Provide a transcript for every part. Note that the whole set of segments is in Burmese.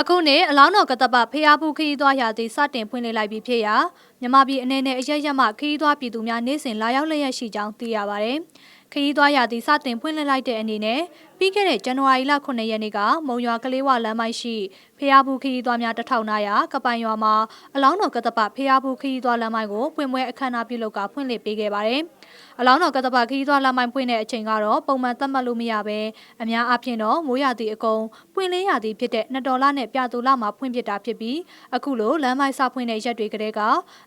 အခုနေ့အလောင်းတော်ကတ္တပဖျားဘူးခရီးသွားရာသီစတင်ဖွင့်လှစ်လိုက်ပြီးဖြစ်ရာမြမပြည်အနေနဲ့အရက်ရက်မှခရီးသွားပြည်သူများနေ့စဉ်လာရောက်လျက်ရှိကြောင်းသိရပါဗျ။ခရီးသွားရာသီစတင်ဖွင့်လှစ်လိုက်တဲ့အနေနဲ့ပြီးခဲ့တဲ့ဇန်နဝါရီလ9ရက်နေ့ကမုံရွာကလေးဝလမ်းမိုက်ရှိဖျားဘူးခရီးသွားများတထောင်နာရာကပိုင်ရွာမှာအလောင်းတော်ကတ္တပဖျားဘူးခရီးသွားလမ်းမိုက်ကိုပွင့်ပွဲအခမ်းအနားပြုလုပ်ကဖွင့်လှစ်ပေးခဲ့ပါတယ်။ အလောင်းတော်ကတ္တပခရီးသွားလမ်းမိုက်ဖွင့်တဲ့အချိန်ကတော့ပုံမှန်သတ်မှတ်လို့မရဘဲအများအားဖြင့်တော့မိုးရာသီအကုန်ပွင့်လင်းရာသီဖြစ်တဲ့2ဒေါ်လာနဲ့ပြတူလာမှာဖွင့်ပြတာဖြစ်ပြီးအခုလိုလမ်းမိုက်စဖွင့်တဲ့ရက်တွေကတည်းက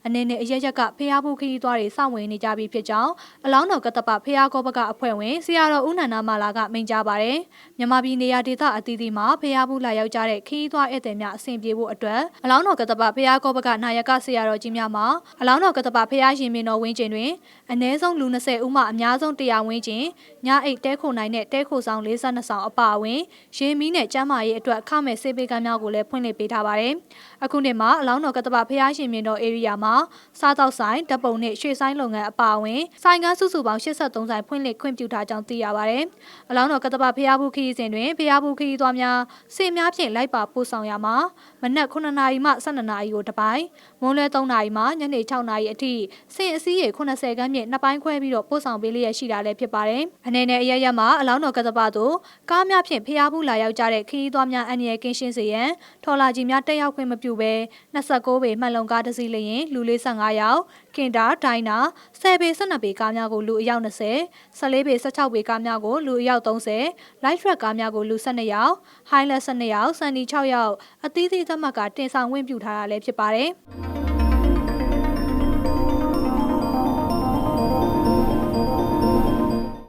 အနေနဲ့အရက်ရက်ကဖျားဘူးခရီးသွားတွေစောင့်ဝင်နေကြပြီဖြစ်ကြောင်းအလောင်းတော်ကတ္တပဖျားကောဘကအဖွဲ့ဝင်ဆရာတော်ဦးနန္ဒမာလာကမိန့်ကြားပါတယ်။မြန်မာပြည်နေရာဒေသအသီးသီးမှာဖျားဘူးလာရောက်ကြတဲ့ခရီးသွားဧည့်သည်များအဆင်ပြေဖို့အတွက်အလောင်းတော်ကတ္တပဖျားကောဘကနာယကဆရာတော်ကြီးများမှာအလောင်းတော်ကတ္တပဖျားရှင်မင်းတော်ဝင်းကျင်တွင်အ ਨੇ ဆုံးလူ20ဦးမှအများဆုံး100ဝန်းကျင်ညအိတ်တဲခိုနိုင်တဲ့တဲခိုဆောင်42ဆောင်အပါအဝင်ရေမီးနဲ့ကျမ်းမာရေးအတွက်ခမဲ့ဆေးပေးကမ်းများကိုလည်းဖွင့်လှစ်ပေးထားပါတယ်။အခုနှစ်မှာအလောင်းတော်ကတ္တပဖျားရှင်မင်းတော် area မှာစားတောက်ဆိုင်ဓပုံနဲ့ရွှေဆိုင်လုပ်ငန်းအပါအဝင်ဆိုင်ကန်းစုစုပေါင်း83ဆိုင်ဖွင့်လှစ်ခွင့်ပြုထားကြောင်းသိရပါတယ်။အလောင်းတော်ကတ္တပဖျားဘူးခရီးစဉ်တွင်ဖျားဘူးခရီးသွားများစေများဖြင့်လိုက်ပါပို့ဆောင်ရမှာမနက်9နာရီမှ12နာရီကိုတစ်ပိုင်းမွန်းလွဲ3နာရီမှညနေ6နာရီအထိစင်အစည်းရေ80ခန်းဖြင့်နှစ်ပိုင်းခွဲပြီးတော့ပို့ဆောင်ပေးလျက်ရှိတာလည်းဖြစ်ပါတယ်။အနေနဲ့အရရက်မှာအလောင်းတော်ကတ္တပသို့ကားများဖြင့်ဖျားဘူးလာရောက်ကြတဲ့ခရီးသွားများအန္တရာယ်ကင်းရှင်းစေရန်ထော်လာကြီးများတက်ရောက်ခွင့်မပြုဘဲ29ပေမှတ်လုံကားတစ်စီးလျင်လူ45ယောက်ခင်တာဒိုင်နာ10ပေ12ပေကားများကိုလူအယောက်20 14ပေ16ပေကားများကိုလူအယောက်30 light truck ကားများကိုလူ12ယောက် high 12ယောက်စန်ဒီ6ယောက်အသီးသီးသတ်မှတ်ကတင်ဆောင်ဝင်ပြုထားတာလည်းဖြစ်ပါတယ်။